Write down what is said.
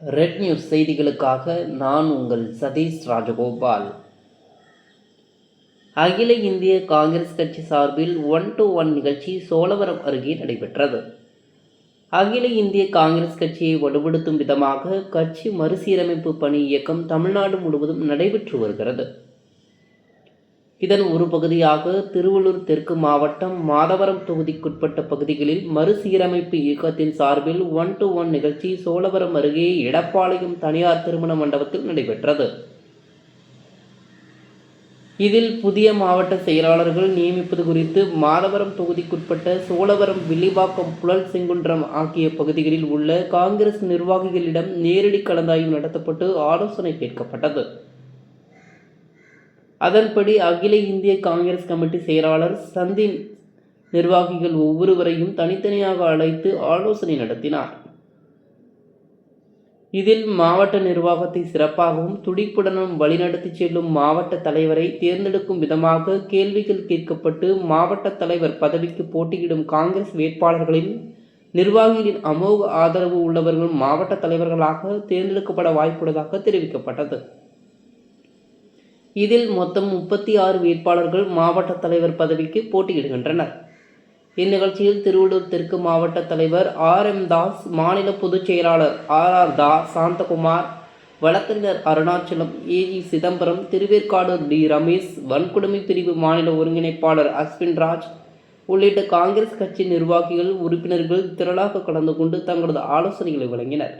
Red news செய்திகளுக்காக நான் உங்கள் சதீஷ் ராஜகோபால். அகில இந்திய காங்கிரஸ் கட்சி சார்பில் ஒன் டு ஒன் நிகழ்ச்சி சோழவரம் அருகே நடைபெற்றது. அகில இந்திய காங்கிரஸ் கட்சியை வலுப்படுத்தும் விதமாக கட்சி மறுசீரமைப்பு பணி இயக்கம் தமிழ்நாடு முழுவதும் நடைபெற்று வருகிறது. இதன் ஒரு பகுதியாக திருவள்ளூர் தெற்கு மாவட்டம் மாதவரம் தொகுதிக்குட்பட்ட பகுதிகளில் மறுசீரமைப்பு இயக்கத்தின் சார்பில் ஒன் டு ஒன் நிகழ்ச்சி சோழவரம் அருகே எடப்பாளையம் தனியார் திருமண மண்டபத்தில் நடைபெற்றது. இதில் புதிய மாவட்ட செயலாளர்கள் நியமிப்பது குறித்து மாதவரம் தொகுதிக்குட்பட்ட சோழவரம் வில்லிவாக்கம் புழல் செங்குன்றம் ஆகிய பகுதிகளில் உள்ள காங்கிரஸ் நிர்வாகிகளிடம் நேரடி கலந்தாய்வு நடத்தப்பட்டு ஆலோசனை கேட்கப்பட்டது. அதன்படி அகில இந்திய காங்கிரஸ் கமிட்டி செயலாளர் சந்தின் நிர்வாகிகள் ஒவ்வொருவரையும் தனித்தனியாக அழைத்து ஆலோசனை நடத்தினார். இதில் மாவட்ட நிர்வாகத்தை சிறப்பாகவும் துடிப்புடனும் வழிநடத்தி செல்லும் மாவட்ட தலைவரை தேர்ந்தெடுக்கும் விதமாக கேள்விகள் கேட்கப்பட்டு மாவட்ட தலைவர் பதவிக்கு போட்டியிடும் காங்கிரஸ் வேட்பாளர்களின் நிர்வாகிகளின் அமோக ஆதரவு உள்ளவர்கள் மாவட்ட தலைவர்களாக தேர்ந்தெடுக்கப்பட வாய்ப்புள்ளதாக தெரிவிக்கப்பட்டது. இதில் மொத்தம் முப்பத்தி ஆறு வேட்பாளர்கள் மாவட்ட தலைவர் பதவிக்கு போட்டியிடுகின்றனர். இந்நிகழ்ச்சியில் திருவள்ளூர் தெற்கு மாவட்ட தலைவர் ஆர் எம் தாஸ் மாநில பொதுச் செயலாளர் ஆர் ஆர் தா சாந்தகுமார் வழக்கறிஞர் அருணாச்சலம் ஏஜி சிதம்பரம் திருவேற்காடு டி ரமேஷ் வன்கொடுமை பிரிவு மாநில ஒருங்கிணைப்பாளர் அஸ்வின் ராஜ் உள்ளிட்ட காங்கிரஸ் கட்சி நிர்வாகிகள் உறுப்பினர்கள் திரளாக கலந்து கொண்டு தங்களது ஆலோசனைகளை வழங்கினர்.